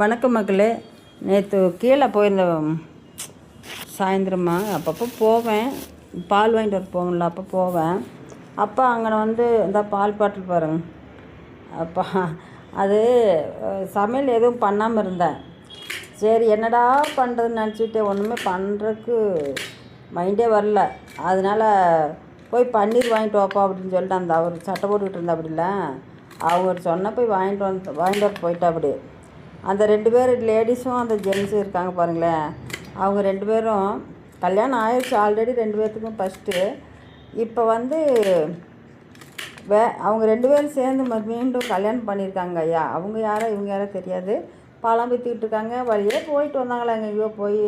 வணக்கம் மக்களே. நேற்று கீழே போயிருந்தேன் சாயந்தரமா. அப்பப்போ போவேன். பால் வாங்கிட்டு வர போகல அப்போ போவேன். அப்போ அங்கே வந்து இந்த பால் பாட்டில் பாருங்க. அப்போ அது சமையல் எதுவும் பண்ணாமல் இருந்தேன். சரி என்னடா பண்ணுறதுன்னு நினச்சிட்டு ஒன்றுமே பண்ணுறதுக்கு மைண்டே வரல. அதனால் போய் பன்னீர் வாங்கிட்டு வாப்பா அப்படின்னு சொல்லிட்டு அந்த அவர் சட்டை போட்டுக்கிட்டு இருந்தா அப்படில அவர் சொன்ன போய் வாங்கிட்டு வந்து வாங்கிட்டு வர போயிட்டா அப்படி. அந்த ரெண்டு பேர் லேடிஸும் அந்த ஜென்ஸும் இருக்காங்க பாருங்களேன். அவங்க ரெண்டு பேரும் கல்யாணம் ஆயிடுச்சு ஆல்ரெடி ரெண்டு பேர்த்துக்கும் ஃபஸ்ட்டு இப்போ வந்து வே அவங்க ரெண்டு பேரும் சேர்ந்து மீண்டும் கல்யாணம் பண்ணியிருக்காங்க ஐயா. அவங்க யாரோ இவங்க யாரோ தெரியாது. பழம் விற்றுக்கிட்டு இருக்காங்க. வழியே போயிட்டு வந்தாங்களா எங்கேயோ போய்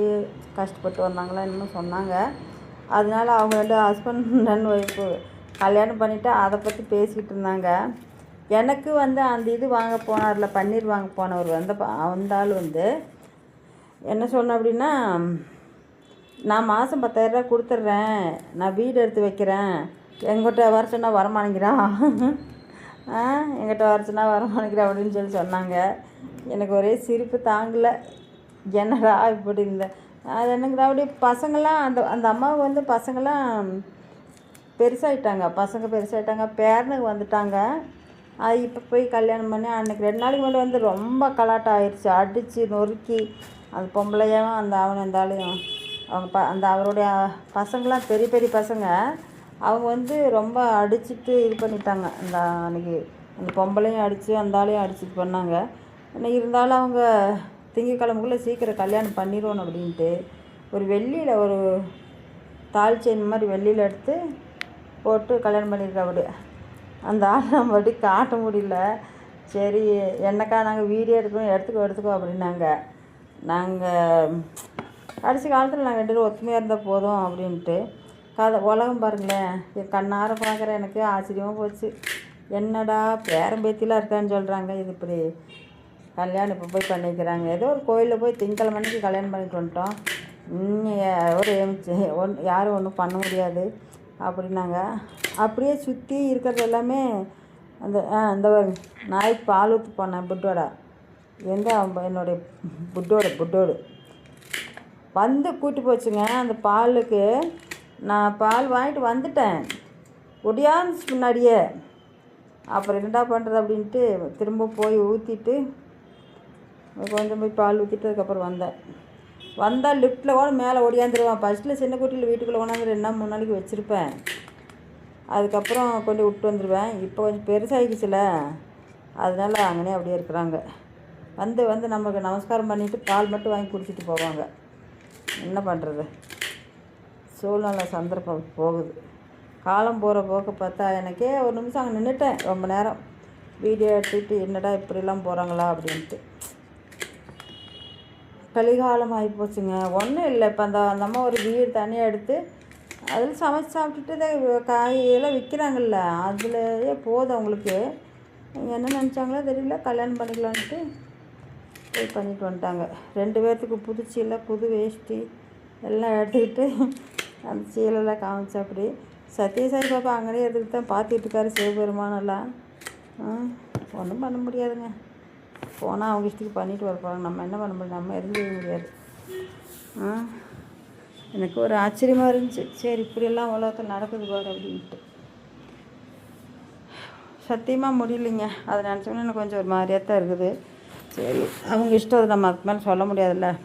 கஷ்டப்பட்டு வந்தாங்களா இன்னும் சொன்னாங்க. அதனால அவங்க ரெண்டு ஹஸ்பண்ட் அண்ட் ஒய்ஃபு கல்யாணம் பண்ணிவிட்டு அதை பற்றி பேசிக்கிட்டு இருந்தாங்க. எனக்கு வந்து அந்த இது வாங்க போனார்ல பன்னீர் வாங்க போனவர் வந்து ப- அந்த ஆள் வந்து என்ன சொன்ன அப்படின்னா நான் மாதம் பத்தாயிரரூபா கொடுத்துட்றேன் நான் வீடு எடுத்து வைக்கிறேன். எங்கிட்ட வர சொன்னால் வரமானிக்கிறான் ஆ எங்கிட்ட வர சொன்னால் வரமாட்டேங்கிறான் அப்படின்னு சொல்லி சொன்னாங்க. எனக்கு ஒரே சிரிப்பு தாங்கலை. என்னடா இப்படி இந்த அது என்னங்கிற அப்படி பசங்களாம் அந்த அந்த அம்மாவுக்கு வந்து பசங்களாம் பெருசாயிட்டாங்க. பசங்க பெருசாயிட்டாங்க. பேரனுக்கு வந்துட்டாங்க. அது இப்போ போய் கல்யாணம் பண்ணி அன்னைக்கு ரெண்டு நாளைக்கு முன்னாடி வந்து ரொம்ப கலாட்டம் ஆயிடுச்சு அடித்து நொறுக்கி அந்த பொம்பளையும் அந்த அவன் இருந்தாலையும் அவங்க ப அந்த அவருடைய பசங்களாம் பெரிய பெரிய பசங்க. அவங்க வந்து ரொம்ப அடிச்சிட்டு இது பண்ணிட்டாங்க. அந்த அன்றைக்கி அந்த பொம்பளையும் அடித்து அந்த ஆளையும் பண்ணாங்க. ஆனால் இருந்தாலும் அவங்க திங்கக்கிழமைக்குள்ளே சீக்கிரம் கல்யாணம் பண்ணிடுவோம் அப்படின்ட்டு ஒரு வெள்ளியில் ஒரு தாலி செயின் மாதிரி வெள்ளியில் எடுத்து போட்டு கல்யாணம் பண்ணியிருக்கா அப்படி அந்த ஆள் படி காட்ட முடியல. சரி என்னக்கா நாங்கள் வீடியோ எடுக்கணும் எடுத்துக்கோ எடுத்துக்கோ அப்படின்னாங்க. நாங்கள் கடைசி காலத்தில் நாங்கள் ரெண்டு பேரும் ஒத்துமையாக இருந்தால் போதும் அப்படின்ட்டு. கதை உலகம் பாருங்களேன். என் கண்ணார பார்க்குற எனக்கு ஆச்சரியமாக போச்சு. என்னடா பேரன் பேத்திலாம் இருக்கான்னு சொல்கிறாங்க இது இப்படி கல்யாணம் இப்போ போய் பண்ணிக்கிறாங்க. ஏதோ ஒரு கோயிலில் போய் திங்கக்கிழமை கல்யாணம் பண்ணிட்டு வந்துட்டோம். இன்னும் ஒரு ஒன் யாரும் ஒன்றும் பண்ண முடியாது. அப்படின்னாங்க. அப்படியே சுற்றி இருக்கிறது எல்லாமே அந்த ஆ இந்த நாய்க்கு பால் ஊற்றி போனேன் புட்டோட. எந்த அவன் என்னுடைய புட்டோட புட்டோடு. வந்து கூட்டி போச்சுங்க. அந்த பாலுக்கு நான் பால் வாங்கிட்டு வந்துட்டேன். ஒடியாந்துச்சு முன்னாடியே. அப்புறம் என்னடா பண்ணுறது அப்படின்ட்டு திரும்ப போய் ஊற்றிட்டு கொஞ்சம் போய் பால் ஊற்றிட்டு அதுக்கப்புறம் வந்தேன். வந்தால் லிஃப்ட்டில் கூட மேலே ஓடியாந்துருவான். ஃபஸ்ட்டில் சின்ன குட்டியில் வீட்டுக்குள்ளே கொண்டாந்து ரெண்டு நாள் மூணு நாளைக்கு வச்சுருப்பேன். அதுக்கப்புறம் கொண்டு விட்டு வந்துடுவேன் இப்போ கொஞ்சம் பெருசாகிடுச்சுல அதனால் அங்கனே அப்படியே இருக்கிறாங்க. வந்து வந்து நமக்கு நமஸ்காரம் பண்ணிவிட்டு பால் மட்டும் வாங்கி குடிச்சிட்டு போவாங்க. என்ன பண்ணுறது சூழ்நிலை சந்தர்ப்பம் போகுது. காலம் போகிற போக்க பார்த்தா எனக்கே ஒரு நிமிஷம் அங்கே நின்றுட்டேன் ரொம்ப நேரம். வீடியோ எடுத்துக்கிட்டு என்னடா இப்படிலாம் போகிறாங்களா அப்படின்ட்டு. கலிகாலம் ஆகி போச்சுங்க. ஒன்றும் இல்லை. இப்போ அந்த அந்த அம்மா ஒரு வீடு தனியாக எடுத்து அதில் சமைச்சு சாப்பிட்டுட்டு இந்த காயெல்லாம் விற்கிறாங்கல்ல அதுலேயே போதும் அவங்களுக்கு. என்ன நினச்சாங்களோ தெரியல. கல்யாணம் பண்ணிக்கலான்ட்டு போய் பண்ணிட்டு வந்துட்டாங்க. ரெண்டு பேர்த்துக்கு புது சீலை புது வேஷ்டி எல்லாம் எடுத்துக்கிட்டு அந்த சீலெல்லாம் காமிச்சா அப்படி. சத்யசாய் பாப்பா அங்கேயே எடுத்துக்கிட்டு தான் பார்த்துட்டு இருக்காரு சிவபெருமானெல்லாம். ஒன்றும் பண்ண முடியாதுங்க. போனால் அவங்க இஷ்டத்துக்கு பண்ணிட்டு வர போகிறாங்க நம்ம என்ன பண்ண முடியும்? நம்ம இருந்துக்க முடியாது. ஆ? எனக்கு ஒரு ஆச்சரியமாக இருந்துச்சு. சரி இப்படியெல்லாம் உலகத்தில் நடக்குது பாரு அப்படின்ட்டு. சத்தியமாக முடியலைங்க. அதை நினச்சோன்னே எனக்கு கொஞ்சம் ஒரு மாதிரியாக தான் இருக்குது. சரி அவங்க இஷ்டம் அது நம்ம அதுக்கு மேலே சொல்ல முடியாதுல்ல.